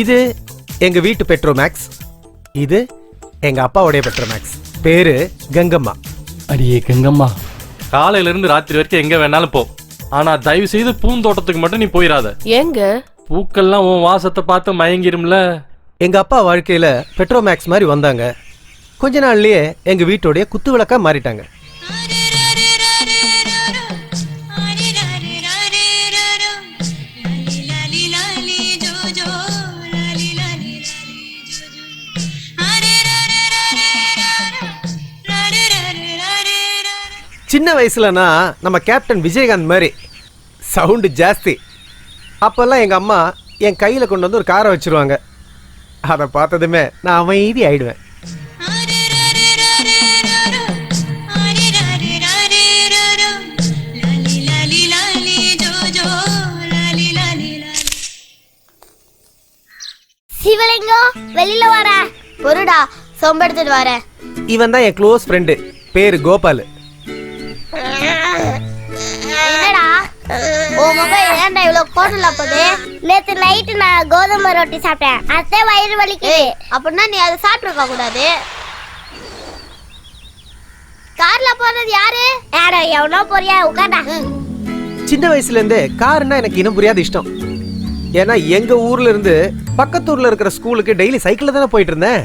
இது எங்க வீட்டு பெட்ரோமேக்ஸ். இது எங்க அப்பாவுடைய பெட்ரோமேக்ஸ். பேரு கங்கம்மா. அடியே கங்கம்மா. காலையில இருந்து ராத்திரி வரைக்கும் எங்க வேணாலும் போ. ஆனா தயவு செய்து பூந்தோட்டத்துக்கு மட்டும் நீ போயிடாத ஏங்க பூக்கள்லாம் உன் வாசத்தை பார்த்து மயங்கிரும்ல. எங்க அப்பா வாழ்க்கையில பெட்ரோமேக்ஸ் மாதிரி வந்தாங்க. கொஞ்ச நாள்லயே எங்க வீட்டோடைய குத்து விளக்கா மாறிட்டாங்க. சின்ன வயசுலனா நம்ம கேப்டன் விஜயகாந்த் மாதிரி. சவுண்டு ஜாஸ்தி. அப்போல்லாம் எங்கள் அம்மா என் கையில் கொண்டு வந்து ஒரு காரை வச்சிருவாங்க. அதை பார்த்ததுமே நான் அமைதி ஆயிடுவேன். சிவலிங்கம் வெளியில வர பொருடா சொம்பெடுத்துட்டு வரேன். இவன் தான் என் க்ளோஸ் ஃப்ரெண்டு பேரு கோபால். ஓ முகம் ஏன்டா இவ்வளவு கோட்டல போகுது? நேத்து நைட்டு நான் கோதுமை ரொட்டி சாப்பிட்டேன். அத்தை வயிறு வலிக்குது. அப்படின்னா நீ அதை சாப்பிட்டுருக்க கூடாது. கார்ல போறது யாரு? யாரோ எவனோ போறியா? உட்காண்டா சின்ன வயசுலேருந்தே காருன்னா எனக்கு இனம் புரியாத இஷ்டம். ஏன்னா எங்கள் ஊர்ல இருந்து பக்கத்தூர்ல இருக்கிற ஸ்கூலுக்கு டெய்லி சைக்கிளில் தானே போயிட்டு இருந்தேன்.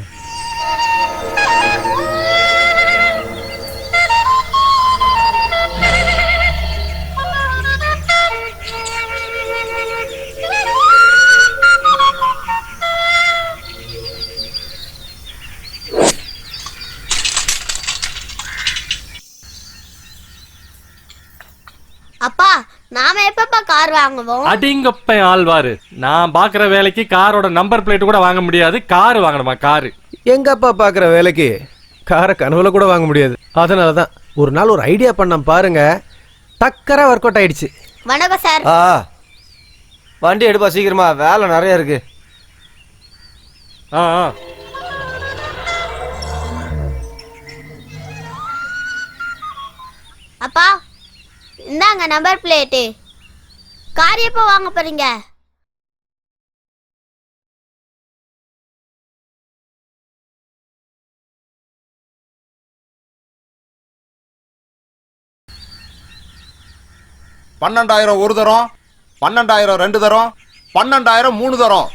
கார் வாங்குவோம். அடிங்கப்பன் ஆழ்வாரு நான் பாக்குற வேலைக்கு காரோட நம்பர் பிளேட் கூட வாங்க முடியாது. கார் வாங்கணுமா? காரு. எங்க அப்பா பார்க்குற வேலைக்கு காரை கனவுல கூட வாங்க முடியாது. அதனால தான் ஒரு நாள் ஒரு ஐடியா பண்ண பாருங்க. டக்கரா ஒர்க் அவுட் ஆயிடுச்சு. வணக்கம் சார். ஆ வண்டி எடுப்பா சீக்கிரமா. வேலை நிறைய இருக்கு. ஆ ஆ. அப்பா இந்தாங்க நம்பர் பிளேட்டு கார் எப்போ வாங்க போறீங்க? பன்னெண்டாயிரம் ஒரு தரம் பன்னெண்டாயிரம் ரெண்டு தரம் பன்னெண்டாயிரம் மூணு தரம்.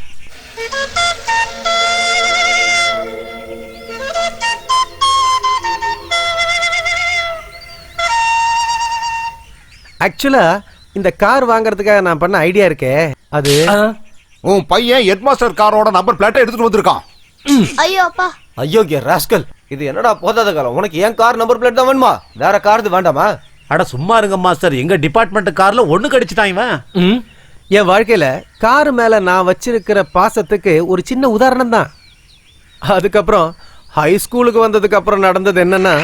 ஆக்சுவலா இந்த கார் வாங்குறதுக்காக நான் பண்ண ஐடியா இருக்கே. அது. உன் பையன் ஹெட்மாஸ்டர் காரோட நம்பர் பிளேட்டை எடுத்துட்டு வந்திருக்கான். ஐயோ அப்பா. ஐயோக்கிய ராஸ்கல் இது என்னடா போதாத காலம்? உனக்கு ஏன் கார் நம்பர் பிளேட் தான் வேணுமா? வேற கார் இது வேண்டாமா? அட சும்மா இருங்க மாஸ்டர் எங்க டிபார்ட்மெண்ட் கார்ல ஒண்ணு கடிச்சிட்டான் இவன். என் வாழ்க்கையில கார் மேல நான் வச்சிருக்கிற பாசத்துக்கு ஒரு சின்ன உதாரணம் தான் அதுக்கப்புறம் ஹை ஸ்கூலுக்கு வந்ததுக்கு அப்புறம் நடந்தது என்னன்னா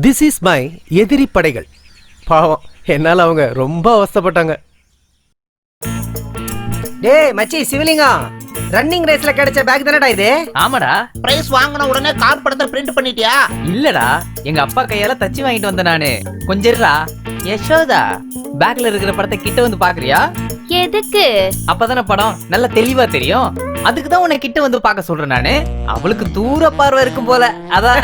திஸ் இஸ் மை எதிரி படைகள். பாவம் என்னால அவங்க ரொம்ப அவஸ்தைப்பட்டாங்க. டேய் மச்சி சிவலிங்கம். ரன்னிங் ரேஸ்ல கிடைச்ச பேக் தானடா இது? ஆமாடா. பிரைஸ் வாங்கின உடனே கார் படத்தை பிரிண்ட் பண்ணிட்டியா? இல்லடா. எங்க அப்பா கையால தச்சு வாங்கிட்டு வந்தேன் நானு. கொஞ்சம் இருடா. யசோதா பேக்ல இருக்கிற படத்தை கிட்ட வந்து பாக்குறியா? எதுக்கு? அப்பதானே படம் நல்ல தெளிவா தெரியும். அதுக்கு தான் உன்னை கிட்ட வந்து பார்க்க சொல்றேன் நானு. அவளுக்கு தூர பார்வை இருக்கும் போல. அதான்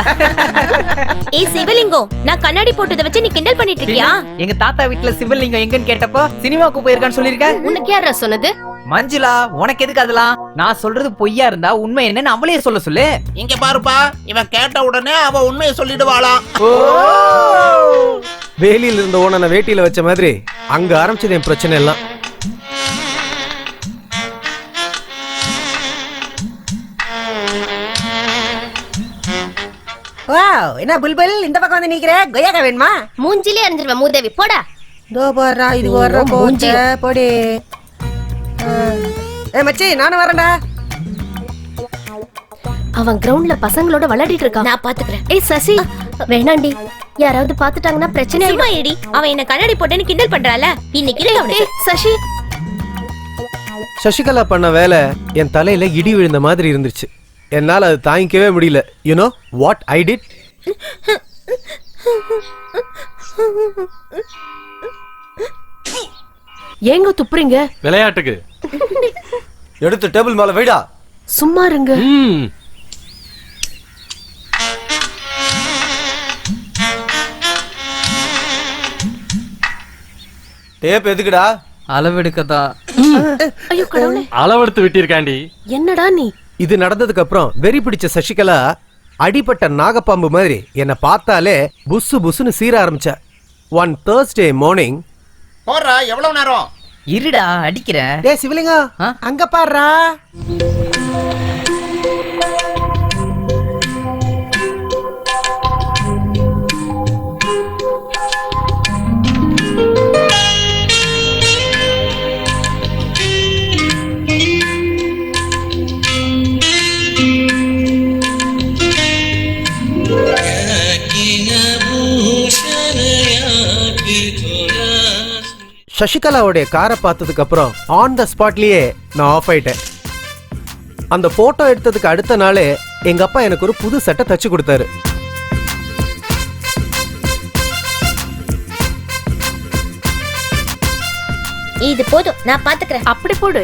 ஏய் சிவலிங்கம் நான் கண்ணாடி போட்டதை வச்சு நீ கிண்டல் பண்ணிட்டு இருக்கியா? எங்க தாத்தா வீட்டுல சிவலிங்கம் எங்கன்னு கேட்டப்போ சினிமாவுக்கு போயிருக்கான்னு சொல்லிருக்க உனக்கு யாரா சொன்னது? மஞ்சுளா உனக்கு எதுக்கு அதெல்லாம்? நான் சொல்றது பொய்யா இருந்தா உண்மை என்னன்னு அவளையே சொல்ல சொல்லு. இங்க பாருப்பா இவன் கேட்ட உடனே அவ உண்மையை சொல்லிடுவாளாம் வேலியில இருந்த ஓனனை வேட்டியில வச்ச மாதிரி அங்க ஆரம்பிச்சது என் பிரச்சனை எல்லாம். வாவ் என்ன புல்புல்? இந்த பக்கம் வந்து நிக்கிற? கொய்யாக்கா வேணுமா? மூஞ்சிலே அணிஞ்சிருவேன் மூதேவி போடா. தோ போடுறா இது ஐயோ, மூஞ்சி. போடி. ஏ மச்சி நானும் வரேன்டா. அவன் கிரவுண்ட்ல பசங்களோட விளையாடிட்டு இருக்கான். நான் பாத்துக்கிறேன். ஏய் சசி. வேணாண்டி. யாராவது பாத்துட்டாங்கன்னா பிரச்சனை சும்மா ஏடி. அவன் என்ன கண்ணாடி போட்டேன்னு கிண்டல் பண்றால இன்னைக்கு சசி. சசிகலா பண்ண வேலை என் தலையில இடி விழுந்த மாதிரி இருந்துச்சு. என்னால அது தாங்கிக்கவே முடியல. யூனோ வாட் ஐ டிட் ஏங்க துப்புறீங்க? விளையாட்டுக்கு. எடுத்து டேபிள் மேல வைடா. சும்மா இருங்க. டேப் எதுக்குடா? அளவெடுக்கதான் ஐயோ கடவுளே. அளவெடுத்து விட்டிருக்காண்டி. என்னடா நீ? இது நடந்ததுக்கு அப்புறம் வெறி பிடிச்ச சசிகலா அடிபட்ட நாகப்பாம்பு மாதிரி என்னை பார்த்தாலே புசு புசுன்னு சீர ஆரம்பிச்சா. ஒன் தேர்ஸ்டே மார்னிங் போடுறா எவ்வளவு நேரம்? இருடா அடிக்கிறேன். டேய் சிவலிங்கம் ஆ? அங்க பாருடா. சசிகலாவுடைய காரை பார்த்ததுக்கு அப்புறம் ஆன் த ஸ்பாட்லயே நான் ஆஃப் ஆயிட்டேன். அந்த போட்டோ எடுத்ததுக்கு அடுத்த நாளே எங்க அப்பா எனக்கு ஒரு புது சட்டை தச்சு கொடுத்தாரு. இது போதும் நான் பாத்துக்கிறேன். அப்படி போடு.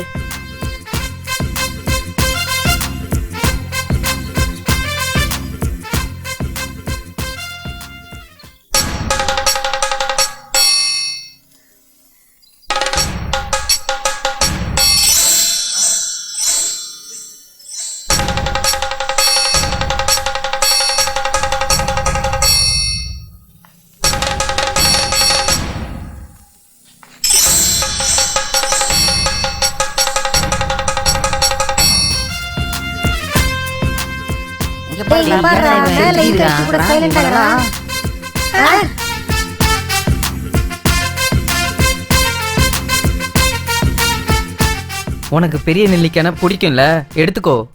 பெரிய நெல்லிக்கான பிடிக்கும்ல? எடுத்துக்கோ.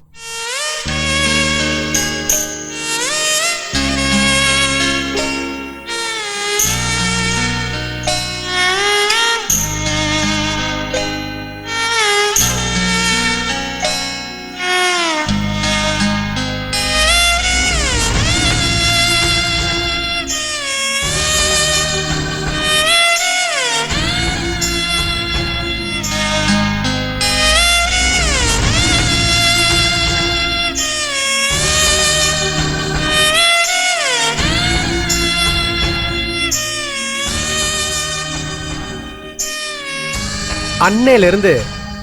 அன்னையிலிருந்து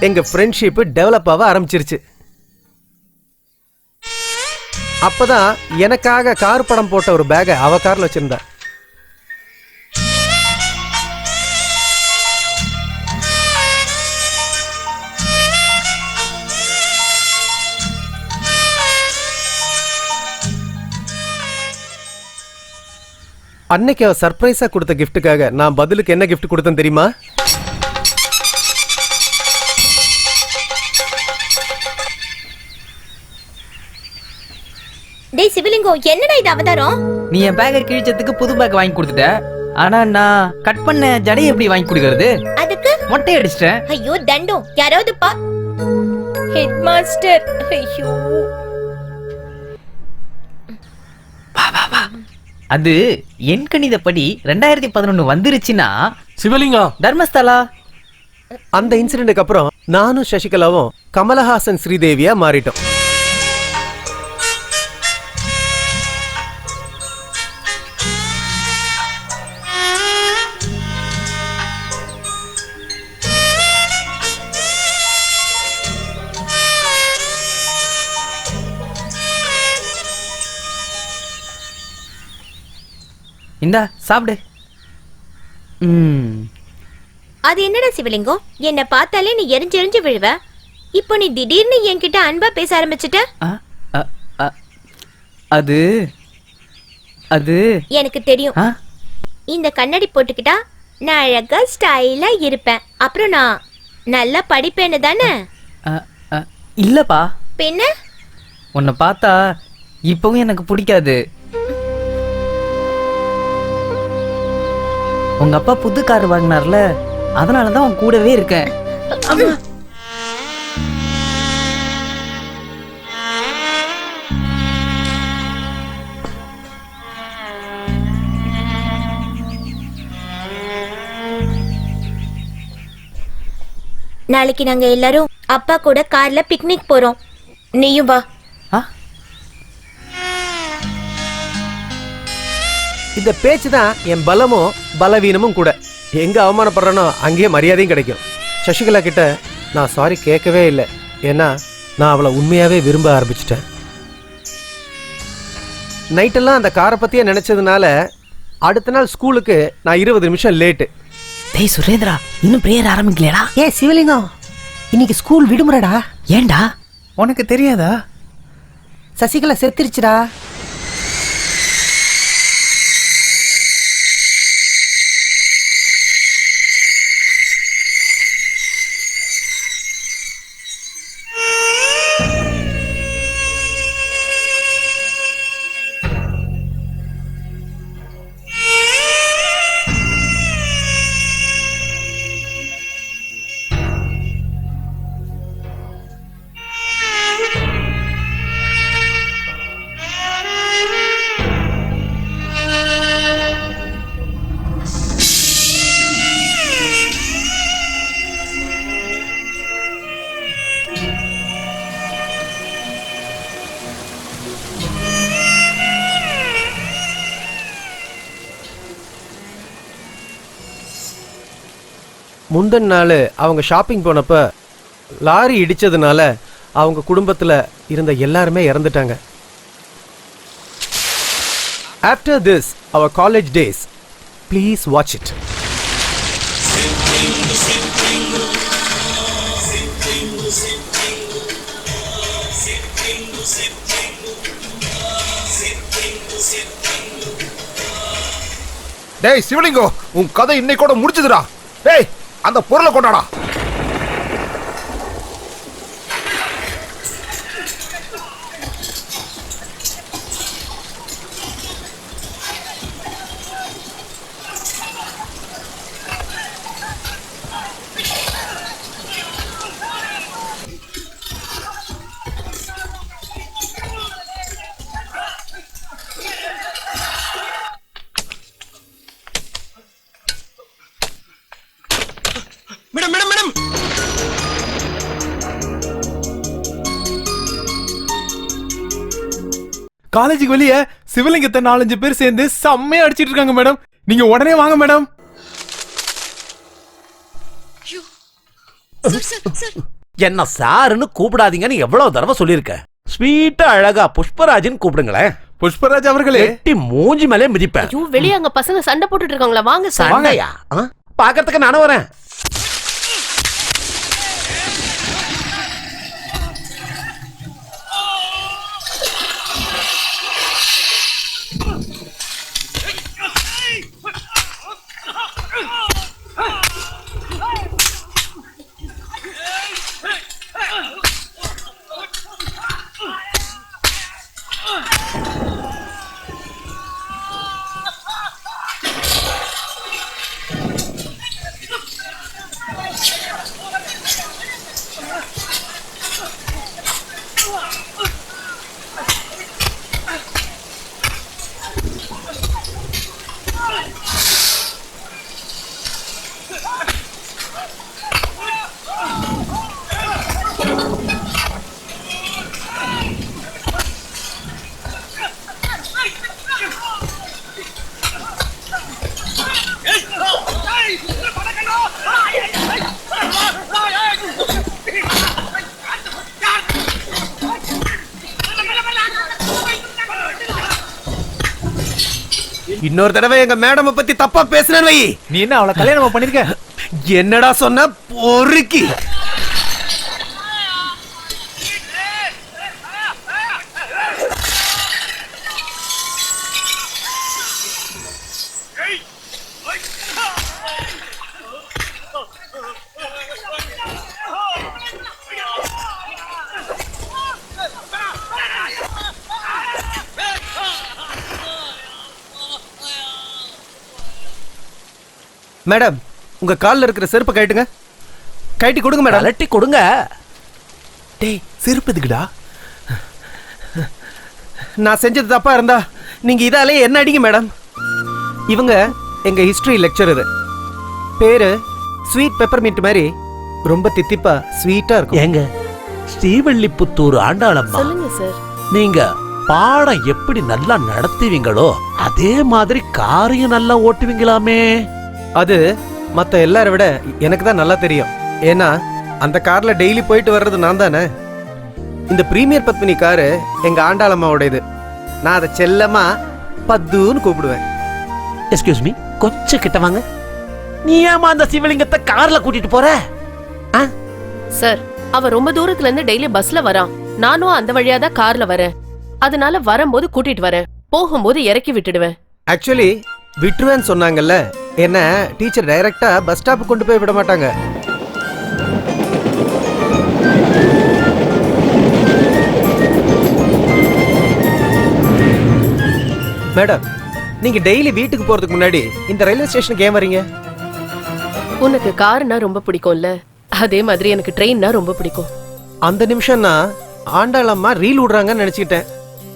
எங்க ஃப்ரெண்ட்ஷிப் டெவலப் ஆக ஆரம்பிச்சிருச்சு. அப்பதான் எனக்காக கார் படம் போட்ட ஒரு பேகை அவ கார்ல வச்சிருந்தா. அன்னைக்கு அவ சர்ப்ரைஸா கொடுத்த கிஃப்ட்டுக்காக நான் பதிலுக்கு என்ன கிஃப்ட் கொடுத்தேன் தெரியுமா? டேய் சிவலிங்கம் என்னடா இது அவதாரம்? நீ என் பேக்கை கிழிச்சதுக்கு புது பேக் வாங்கி கொடுத்துட்ட. ஆனா நான் கட் பண்ண ஜடை எப்படி வாங்கி கொடுக்கறது? அதுக்கு? மொட்டை அடிச்சிட்டேன். ஐயோ தண்டம். யாராவது பா ஹெட் மாஸ்டர் ஐயோ அது என் கணிதப்படி ரெண்டாயிரத்தி பதினொன்னு வந்துருச்சுன்னா சிவலிங்கம் தர்மஸ்தலா? அந்த இன்சிடென்ட்க்கு அப்புறம் நானும் சசிகலாவும் கமலஹாசன் ஸ்ரீதேவியா மாறிட்டோம். இந்தா சாப்பிடு. ம். அது என்னடா சிவலிங்கம்? என்ன பார்த்தாலே நீ எரிஞ்சு எரிஞ்சு விழுவ. இப்போ நீ திடீர்னு என்கிட்ட அன்பா பேச ஆரம்பிச்சிட்ட? அது அது. எனக்கு தெரியும். ஆ? இந்த கண்ணாடி போட்டுக்கிட்டா நான் அழகா ஸ்டைலா இருப்பேன். அப்புறம் நான் நல்லா படிப்பேன்னு தானே? அ, அ, இல்லப்பா. பின்ன? உன்னை பார்த்தா இப்பவும் எனக்கு பிடிக்காது. உங்க அப்பா புது கார் வாங்கினார்ல அதனால தான் உன் கூடவே இருக்கேன். நாளைக்கு நாங்க எல்லாரும் அப்பா கூட கார்ல பிக்னிக் போறோம். நீயும் வா. இந்த பேச்சு தான் என் பலமும் பலவீனமும் கூட. எங்க அவமானப்படுறனோ அங்கேயே மரியாதையும் கிடைக்கும். சசிகலா கிட்ட நான் சாரி கேட்கவே இல்லை. ஏன்னா நான் அவளை உண்மையாவே விரும்ப ஆரம்பிச்சிட்டேன். நைட்டெல்லாம் அந்த காரை பத்தியே நினைச்சதுனால அடுத்த நாள் ஸ்கூலுக்கு நான் இருபது நிமிஷம் லேட்டு டேய் சுரேந்திரா இன்னும் பிரேயர் ஆரம்பிக்கலையடா. ஏ சிவலிங்கம் இன்னைக்கு ஸ்கூல் விடுமுறைடா. ஏன்டா? உனக்கு தெரியாதா? சசிகலா செத்துருச்சுடா. முந்தின நாள் அவங்க ஷாப்பிங் போனப்ப லாரி இடித்ததுனால அவங்க குடும்பத்தில் இருந்த எல்லாருமே இறந்துட்டாங்க. After this our college days please watch it டேய் சிவலிங்கோ உன் கதை இன்னைக்கு கூட முடிச்சதுடா டேய் அந்த பொருளை கொண்டாடா. காலேஜுக்கு வெளியே சிவலிங்கத்தை நாலஞ்சு பேர் சேர்ந்து செம்மையா அடிச்சிட்டு இருக்காங்க மேடம் நீங்க உடனே வாங்க மேடம் என்ன சாருன்னு கூப்பிடாதீங்கன்னு எவ்வளவு தடவை சொல்லியிருக்கேன் ஸ்வீட்டா அழகா புஷ்பராஜன் கூப்பிடுங்களேன். புஷ்பராஜ் அவர்களே. எட்டி மூஞ்சி மேலே மிதிப்பேன். ஐயோ வெளியே அங்க பசங்க சண்டை போட்டுட்டு இருக்காங்களா வாங்க சார். சண்டையா? ஆ? பாக்கறதுக்கு நானும் வரேன். இன்னொரு தடவை எங்க மேடமை பத்தி தப்பா பேசுனேன்னு வை நீ என்ன அவளை கல்யாணம் பண்ணிருக்க? என்னடா சொன்ன? பொறுக்கி. மேடம் உங்க கால்ல இருக்கிற செருப்பை கழட்டுங்க. கழட்டி கொடுங்க மேடம். கலட்டி கொடுங்க. டேய் செருப்பு எதுக்குடா? நான் செஞ்சது தப்பா இருந்தா நீங்க இதாலே என்ன அடிங்க மேடம்? இவங்க எங்க ஹிஸ்டரி லெக்சரர் பேரு ஸ்வீட் பெப்பர் மீட் மாதிரி ரொம்ப தித்திப்பா ஸ்வீட்டா இருக்கும். ஏங்க ஸ்ரீவல்லிபுத்தூர் ஆண்டாளம்மா சொல்லுங்க சார் நீங்க பாடம் எப்படி நல்லா நடத்துவீங்களோ அதே மாதிரி காரையும் நல்லா ஓட்டுவீங்களாமே. அது மத்த எல்லாரை விட எனக்கு தான் நல்லா தெரியும். ஏன்னா அந்த கார்ல டெய்லி போயிட்டு வர்றது நான் தானே? இந்த பிரீமியர் பத்மினி காரு எங்க ஆண்டாளம்மாவோட இது நான் அதை செல்லமா பத்துன்னு கூப்பிடுவேன். எக்ஸ்கியூஸ் மீ கொஞ்சம் கிட்ட வாங்க. நீ ஏமா அந்த சிவலிங்கத்தை கார்ல கூட்டிட்டு போற? சார் அவ ரொம்ப தூரத்துல இருந்து டெய்லி பஸ்ல வரான். நானும் அந்த வழியா தான் கார்ல வரேன். அதனால வரும்போது கூட்டிட்டு வரேன். போகும்போது இறக்கி விட்டுடுவேன். ஆக்சுவலி விட்டுருவேன்னு சொன்னாங்கல்ல என்ன டீச்சர் டைரக்டா பஸ் ஸ்டாப் கொண்டு போய் விட மாட்டாங்க. மேடம் நீங்க டெய்லி வீட்டுக்கு போறதுக்கு முன்னாடி இந்த ரயில்வே ஸ்டேஷனுக்கு ஏன் வரீங்க? உனக்கு கார்னா ரொம்ப பிடிக்கும்ல? அதே மாதிரி எனக்கு ட்ரெயின்னா ரொம்ப பிடிக்கும். அந்த நிமிஷம் நான் ஆண்டாளம்மா ரீல் விடுறாங்கன்னு நினைச்சுக்கிட்டேன்.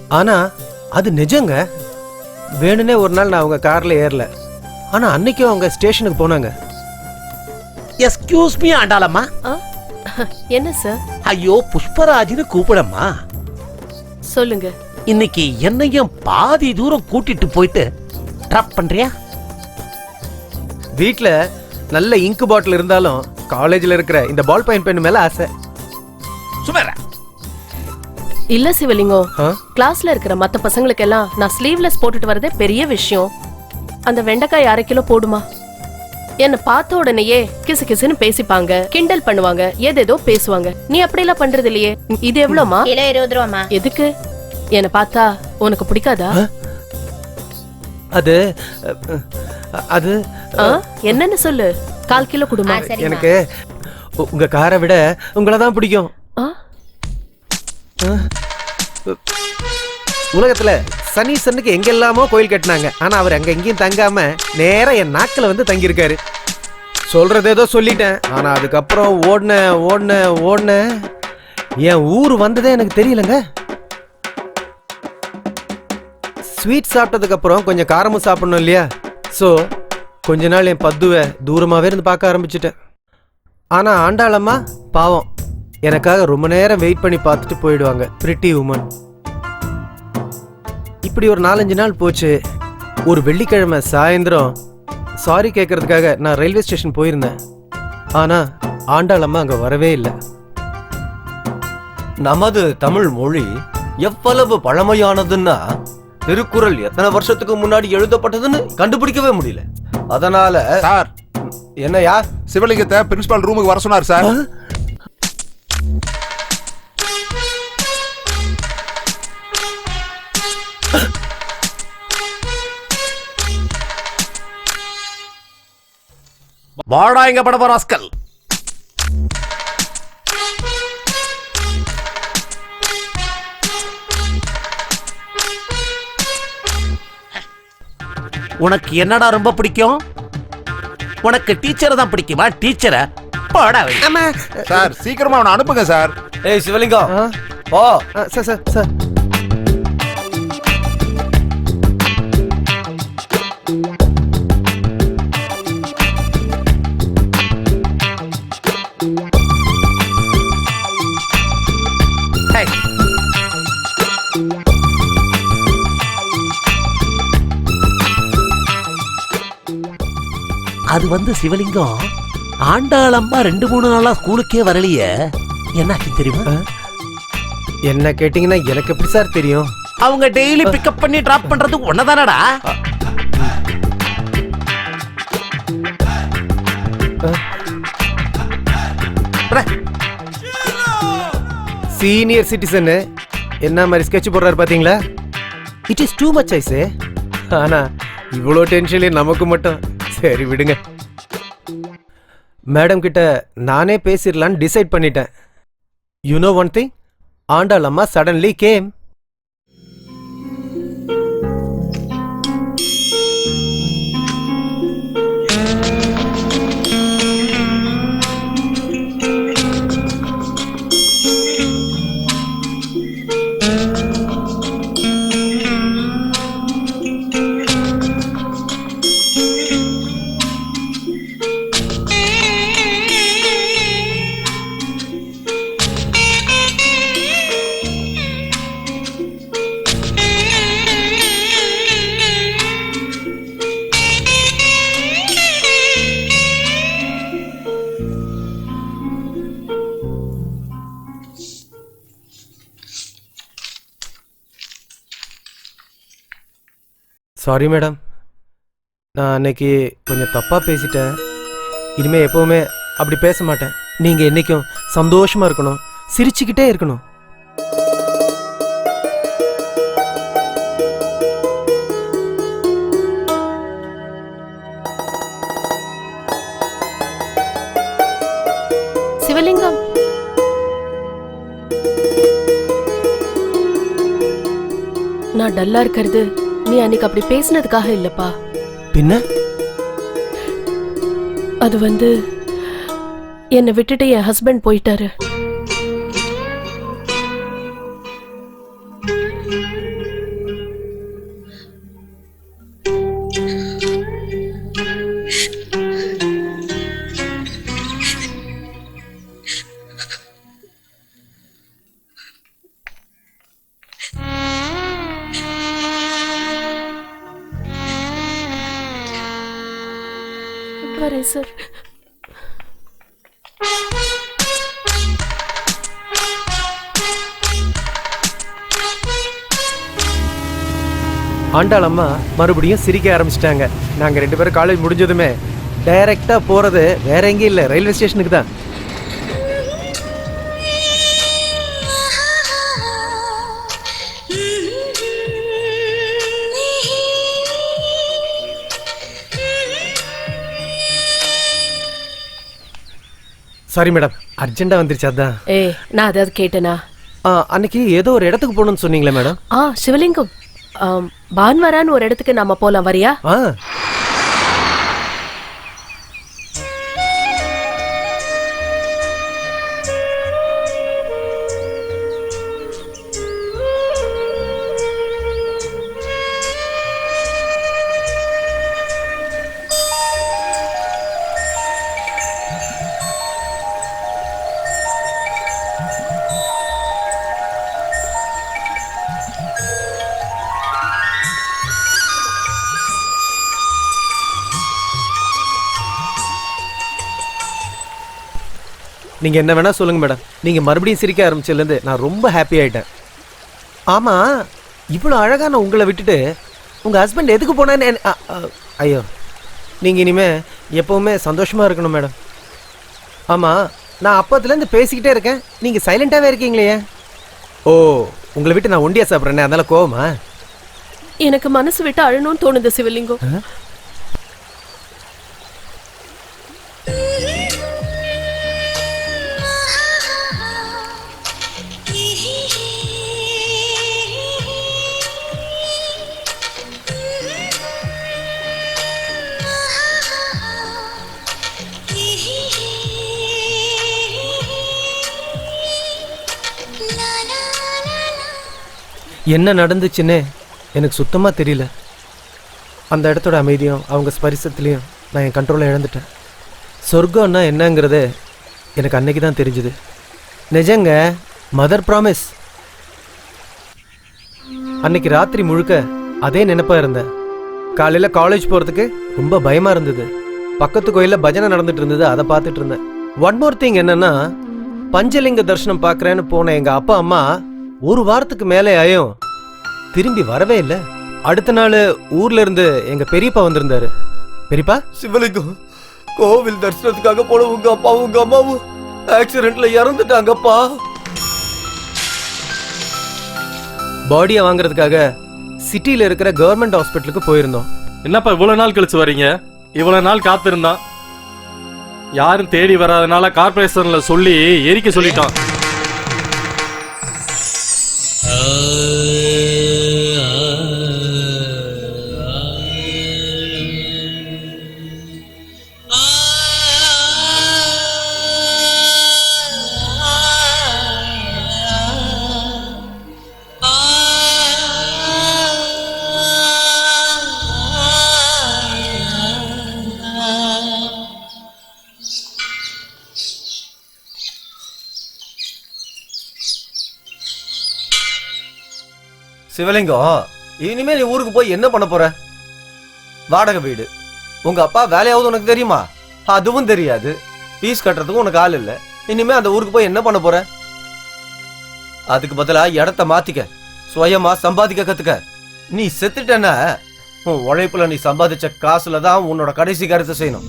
ஆனா அது நிஜங்க. வேணும்னே ஒரு நாள் நான் அவங்க கார்ல ஏறல. ஆனா அன்னைக்கும் அவங்க ஸ்டேஷனுக்கு போனாங்க. Excuse me Andalamma. ஆ? என்ன சார் ஐயோ புஷ்பராஜ்னு கூப்பிடம்மா. சொல்லுங்க. இன்னைக்கு என்னையும் பாதி தூரம் கூட்டிட்டு போயிட்டு ட்ராப் பண்றியா? வீட்ல நல்ல இங்கு பாட்டில் இருந்தாலும் காலேஜ்ல இருக்கிற இந்த பால் பாயிண்ட் பென் மேல ஆசை. சுமரா இல்ல சிவலிங்கம். ஆ? கிளாஸ்ல இருக்கிற மத்த பசங்களுக்கு எல்லாம் நான் ஸ்லீவ்லெஸ் போட்டுட்டு வரதே பெரிய விஷயம். அந்த வெண்டைக்காய் அரை கிலோ போடுமா? என்ன பார்த்த உடனேயே கிசு கிசுன்னு பேசிப்பாங்க. கிண்டல் பண்ணுவாங்க. ஏதேதோ பேசுவாங்க. நீ அப்படியெல்லாம் பண்றது இல்லையே இது எவ்வளவுமா கிலோ இருபது ரூபாமா எதுக்கு? என்ன பார்த்தா உனக்கு பிடிக்காதா? அது அஹ், அது ஆ? என்னன்னு சொல்லு. கால் கிலோ கொடுமா? எனக்கு உ- உங்க காரை விட உங்களை தான் பிடிக்கும். ஆ? உலகத்துல சனீசனுக்கு எங்கெல்லாமோ கோயில் கட்டினாங்க. ஆனா அவர் அங்க எங்கேயும் தங்காம நேரா என் நாக்கில் வந்து தங்கியிருக்காரு. சொல்றது ஏதோ சொல்லிட்டேன். ஆனா அதுக்கப்புறம் ஓடின ஓடின ஓடின. என் ஊர் வந்ததே எனக்கு தெரியலங்க. ஸ்வீட் சாப்பிட்டதுக்கு அப்புறம் கொஞ்சம் காரமும் சாப்பிடணும் இல்லையா? ஸோ கொஞ்ச நாள் என் பத்துவை தூரமாகவே இருந்து பார்க்க ஆரம்பிச்சிட்டேன். ஆனால் ஆண்டாளம்மா பாவம். எனக்காக ரொம்ப நேரம் வெயிட் பண்ணி பார்த்துட்டு போயிடுவாங்க. பிரிட்டி உமன் இப்படி ஒரு நாலஞ்சு நாள் போச்சு. ஒரு வெள்ளிக்கிழமை சாயந்தரம். சாரி கேட்கறதுக்காக நான் ரயில்வே ஸ்டேஷன் போயிருந்தேன். ஆனா ஆண்டாளம்மா அங்க வரவே இல்லை. நமது தமிழ் மொழி எவ்வளவு பழமையானதுன்னா திருக்குறள் எத்தனை வருஷத்துக்கு முன்னாடி எழுதப்பட்டதுன்னு கண்டுபிடிக்கவே முடியல. அதனால சார். என்னையா சிவலிங்கத்தை பிரின்சிபால் ரூமுக்கு வர சொன்னார் சார். வாடா எங்க படப ராஸ்கல். உனக்கு என்னடா ரொம்ப பிடிக்கும்? உனக்கு டீச்சரை தான் பிடிக்குமா? டீச்சரை போடா வெளிய. சார் சீக்கிரமா அவனை அனுப்புங்க சார். ஏய் சிவலிங்கம்? போ. ஆ, சார் சார் சார். அது வந்து சிவலிங்கம். ஆண்டாளம்மா ரெண்டு மூணு நாளா ஸ்கூலுக்கே வரலையே. என்னாச்சு தெரியுமா? என்ன கேட்டிங்கன்னா எனக்கு எப்படி சார் தெரியும்? அவங்க டெய்லி பிக்கப் பண்ணி டிராப் பண்றது ஒன்னதானடா சீனியர் சிட்டிசன் என்ன மாதிரி ஸ்கெட்ச் போடுறாரு பாத்தீங்களா? It is too much I say ஆனா இவ்வளோ டென்ஷன்ல நமக்கு மட்டும். சரி விடுங்க. மேடம் கிட்ட நானே பேசிடலான்னு டிசைட் பண்ணிட்டேன். You know one thing Andal அம்மா சடன்லி கேம் சாரி மேடம் நான் அன்னைக்கு கொஞ்சம் தப்பாக பேசிட்டேன். இனிமேல் எப்பவுமே அப்படி பேச மாட்டேன். நீங்கள் என்றைக்கும் சந்தோஷமாக இருக்கணும். சிரிச்சுக்கிட்டே இருக்கணும். சிவலிங்கம். நான் டல்லா இருக்கிறது. நீ அன்னைக்கு அப்படி பேசினதுக்காக இல்லப்பா. பின்ன? அது வந்து என்னை விட்டுட்டு என் ஹஸ்பண்ட் போயிட்டாரு. சார். ஆண்டாள் அம்மா மறுபடியும் சிரிக்க ஆரம்பிச்சிட்டாங்க. நாங்கள் ரெண்டு பேரும் காலேஜ் முடிஞ்சதுமே டைரெக்டாக போகிறது வேற எங்கேயும் இல்லை. ரயில்வே ஸ்டேஷனுக்கு தான். சாரி மேடம் அர்ஜென்ட்டாக வந்துருச்சு அதான். ஏய் நான் அதாவது கேட்டேனா? ஆ, அன்னைக்கு ஏதோ ஒரு இடத்துக்கு போகணும்னு சொன்னீங்களே மேடம் ஆ சிவலிங்கம். ஆம், பான்வரான்னு ஒரு இடத்துக்கு நாம போலாம் வரியா? ஆ. நீங்கள் என்ன வேணால் சொல்லுங்கள் மேடம். நீங்கள் மறுபடியும் சிரிக்க ஆரம்பிச்சதுலேருந்து நான் ரொம்ப ஹாப்பி ஆயிட்டேன். ஆமாம் இவ்வளோ அழகான உங்களை விட்டுட்டு உங்கள் ஹஸ்பண்ட் எதுக்கு போனான்னு ஐயோ. நீங்கள் இனிமே எப்போவுமே சந்தோஷமாக இருக்கணும் மேடம். ஆமாம் நான் அப்பத்துலேருந்து பேசிக்கிட்டே இருக்கேன். நீங்கள் சைலண்ட்டாகவே இருக்கீங்களே? ஓ உங்களை விட்டு நான் ஒண்டியா சாப்பிட்றேனே அதனால கோவமா? எனக்கு மனசு விட்டு அழணும்னு தோணுது சிவலிங்கம். என்ன நடந்துச்சுன்னு எனக்கு சுத்தமாக தெரியல. அந்த இடத்தோட அமைதியும் அவங்க ஸ்பரிசத்துலேயும் நான் என் கண்ட்ரோலை இழந்துட்டேன். சொர்க்கம்னா என்னங்கிறது எனக்கு அன்னைக்கு தான் தெரிஞ்சுது. நிஜங்க மதர் ப்ராமிஸ் அன்னைக்கு ராத்திரி முழுக்க அதே நினப்பாக இருந்தேன். காலையில் காலேஜ் போகிறதுக்கு ரொம்ப பயமாக இருந்தது. பக்கத்து கோயிலில் பஜனை நடந்துட்டு இருந்தது அதை பார்த்துட்டு இருந்தேன். ஒன் மோர் திங் என்னன்னா பஞ்சலிங்க தரிசனம் பார்க்குறேன்னு போன எங்கள் அப்பா அம்மா ஒரு வாரத்துக்கு மேலே ஆயும். திரும்பி வரவே இல்லை. அடுத்த நாள் ஊர்ல இருந்து எங்க பெரியப்பா வந்திருந்தாரு. பெரியப்பா? சிவலிங்கம் கோவில் தரிசனத்துக்காக போன உங்க அப்பாவும் உங்க அம்மாவும் ஆக்சிடென்ட்ல இறந்துட்டாங்கப்பா. பாடியை வாங்குறதுக்காக சிட்டியில் இருக்கிற கவர்மெண்ட் ஹாஸ்பிட்டலுக்கு போயிருந்தோம். என்னப்பா இவ்வளவு நாள் கழிச்சு வர்றீங்க இவ்வளவு நாள் காத்திருந்தான் யாரும் தேடி வராதனால கார்பரேஷன்ல சொல்லி எரிக்க சொல்லிட்டோம் சிவலிங்கம் இனிமேல் நீ ஊருக்கு போய் என்ன பண்ண போற? வாடகை வீடு. உங்க அப்பா வேலையாவது உனக்கு தெரியுமா? அதுவும் தெரியாது. ஃபீஸ் கட்டுறதுக்கும் உனக்கு ஆள் இல்ல. இனிமே அந்த ஊருக்கு போய் என்ன பண்ண போற? அதுக்கு பதிலா இடத்த மாத்திக்க. சுயமா சம்பாதிக்க கத்துக்க. நீ செத்துட்டேன்னா உன் உழைப்புல நீ சம்பாதிச்ச காசுல தான் உன்னோட கடைசி கருத்தை செய்யணும்.